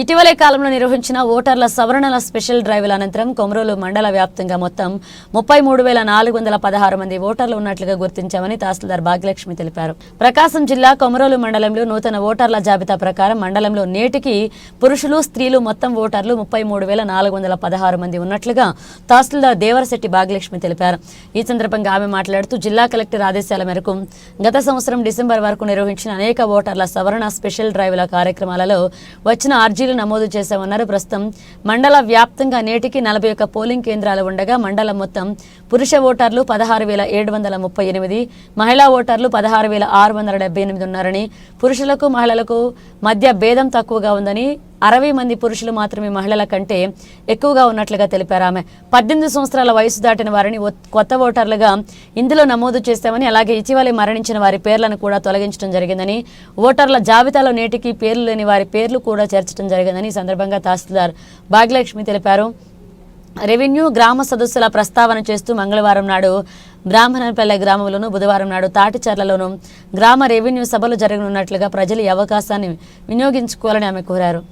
ఇటీవలే కాలంలో నిర్వహించిన ఓటర్ల సవరణల స్పెషల్ డ్రైవ్ల అనంతరం కొమరోలు మండల వ్యాప్తంగా మొత్తం ముప్పై మూడు వేల నాలుగు వందల పదహారు మంది ఓటర్లు ఉన్నట్లుగా గుర్తించామని తహసీల్దార్ భాగ్యలక్ష్మి తెలిపారు. ప్రకాశం జిల్లా కొమరోలు మండలంలో నూతన ఓటర్ల జాబితా ప్రకారం మండలంలో నేటికి పురుషులు స్త్రీలు మొత్తం ఓటర్లు ముప్పై మూడు వేల నాలుగు వందల పదహారు మంది ఉన్నట్లుగా తహసీల్దార్ దేవరశెట్టి భాగ్యలక్ష్మి తెలిపారు. ఈ సందర్భంగా ఆమె మాట్లాడుతూ జిల్లా కలెక్టర్ ఆదేశాల మేరకు గత సంవత్సరం డిసెంబర్ వరకు నిర్వహించిన అనేక ఓటర్ల సవరణ స్పెషల్ డ్రైవ్ల కార్యక్రమాలలో వచ్చిన అర్జీలు నమోదు చేశామన్నారు. ప్రస్తుతం మండల వ్యాప్తంగా నేటికి నలభై ఒక్క పోలింగ్ కేంద్రాలు ఉండగా మండలం మొత్తం పురుష ఓటర్లు పదహారు వేల ఏడు వందల ముప్పై ఎనిమిది మహిళా ఓటర్లు పదహారు వేల ఆరు వందల డెబ్బై ఎనిమిది ఉన్నారని పురుషులకు మహిళలకు మధ్య భేదం తక్కువగా ఉందని అరవై మంది పురుషులు మాత్రమే మహిళల కంటే ఎక్కువగా ఉన్నట్లుగా తెలిపారు ఆమె. పద్దెనిమిది సంవత్సరాల వయసు దాటిన వారిని కొత్త ఓటర్లుగా ఇందులో నమోదు చేస్తామని అలాగే ఇటీవలే మరణించిన వారి పేర్లను కూడా తొలగించడం జరిగిందని ఓటర్ల జాబితాలో నేటికి పేర్లు లేని వారి పేర్లు కూడా చేర్చడం జరిగిందని ఈ సందర్భంగా తహసీల్దార్ భాగ్యలక్ష్మి తెలిపారు. రెవెన్యూ గ్రామ సదస్సుల ప్రస్తావన చేస్తూ మంగళవారం నాడు బ్రాహ్మణపల్లె గ్రామంలోను బుధవారం నాడు తాటిచర్లలోను గ్రామ రెవెన్యూ సభలు జరగనున్నట్లుగా ప్రజలు ఈ అవకాశాన్ని వినియోగించుకోవాలని ఆమె కోరారు.